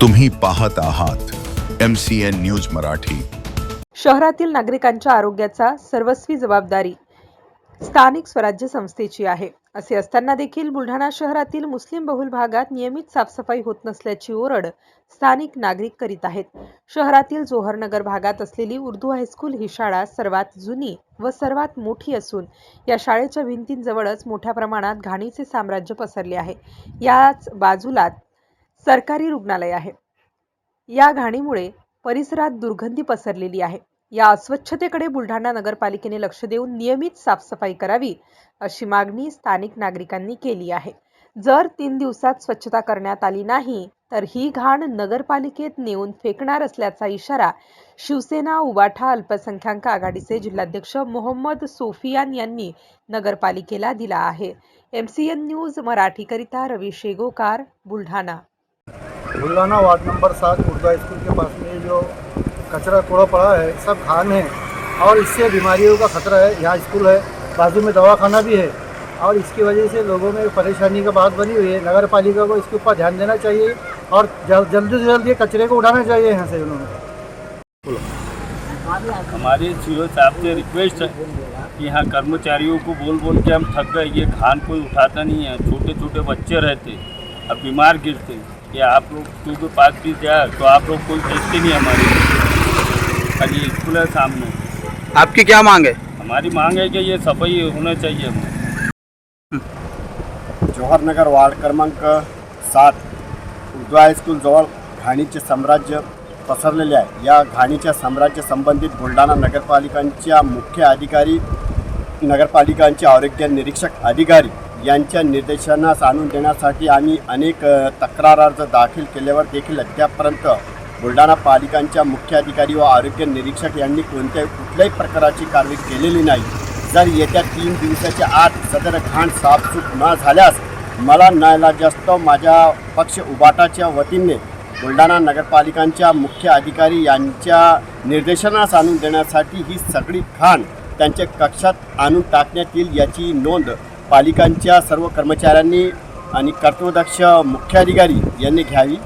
तुम्ही पाहत आहात M C N news Marathi. शहरातील नागरिकांच्या आरोग्याचा सर्वस्वी जबाबदारी स्थानिक स्वराज्य संस्थेची आहे. असे असताना देखील बुलढाणा शहरातील मुस्लिम बहुल भागात नियमित साफसफाई होत नसल्याची ओरड स्थानिक नागरिक करीत आहेत. शहरातील जोहरनगर भागात असलेली उर्दू हायस्कूल ही शाळा सर्वात जुनी व सर्वात मोठी असून या शाळेच्या भिंतींजवळच मोठ्या प्रमाणात घाणीचे साम्राज्य पसरले आहे. याच बाजूला सरकारी रुग्णालय आहे. या घाणीमुळे परिसरात दुर्गंधी पसरलेली आहे. या अस्वच्छतेकडे बुलढाणा नगरपालिकेने लक्ष देऊन नियमित साफसफाई करावी अशी मागणी स्थानिक नागरिकांनी केली आहे. जर तीन दिवसात स्वच्छता करण्यात आली नाही तर ही घाण नगरपालिकेत नेऊन फेकणार असल्याचा इशारा शिवसेना उबाठा अल्पसंख्याक आघाडीचे जिल्हाध्यक्ष मोहम्मद सोफियान यांनी नगरपालिकेला दिला आहे. एम सी एन न्यूज मराठीकरिता रवी शेगोकार बुलढाणा. बुलढाना वार्ड नंबर सात उर्दू स्कूल के पास में जो कचरा कूड़ा पड़ा है सब खान है और इससे बीमारियों का खतरा है। यहाँ स्कूल है बाजू में दवाखाना भी है और इसकी वजह से लोगों में परेशानी का बात बनी हुई है। नगर पालिका को इसके ऊपर ध्यान देना चाहिए और जल, जल्दी से जल्दी ये कचरे को उठाना चाहिए यहाँ से उन्होंने। हमारे सीओ साहब से रिक्वेस्ट है कि यहाँ कर्मचारियों को बोल बोल के हम थक गए। ये खान कोई उठाता नहीं है। छोटे छोटे बच्चे रहते अब बीमार गिरते कि आप लोग स्कूल के पास भी जाए तो आप लोग कोई देखते नहीं हमारे खाली स्कूल है सामने आपकी क्या मांग है? हमारी मांग है कि ये सफाई होना चाहिए हमें जवाहरनगर वार्ड क्रमांक सात उर्दू हायस्कूलजवळ घाणीचे साम्राज्य पसरलेले आहे या घाणीच्या साम्राज्य संबंधित बुलढाणा नगरपालिकांच्या मुख्य अधिकारी नगरपालिकांचे आरोग्य निरीक्षक अधिकारी यांच्या निर्देशनास आणून देण्यासाठी आम्ही अनेक तक्रार अर्ज दाखल केल्यावर देखील अद्यापपर्यंत बुलढाणा पालिकांच्या मुख्य अधिकारी व आरोग्य निरीक्षक यांनी कोणत्याही कुठल्याही प्रकारची कारवाई केलेली नाही. जर येत्या तीन दिवसाच्या आत सदर घाण साफसूफ न झाल्यास मला नाईलाजास्तव माझ्या पक्ष उबाटाच्या वतीने बुलढाणा नगरपालिकांच्या मुख्य अधिकारी यांच्या निर्देशनास आणून देण्यासाठी ही सगळी घाण त्यांच्या कक्षात आणून टाकण्यात येईल याची नोंद पालिकांच्या सर्व कर्मचाऱ्यांनी आणि कर्तव्यदक्ष मुख्याधिकारी यांनी घ्यावी.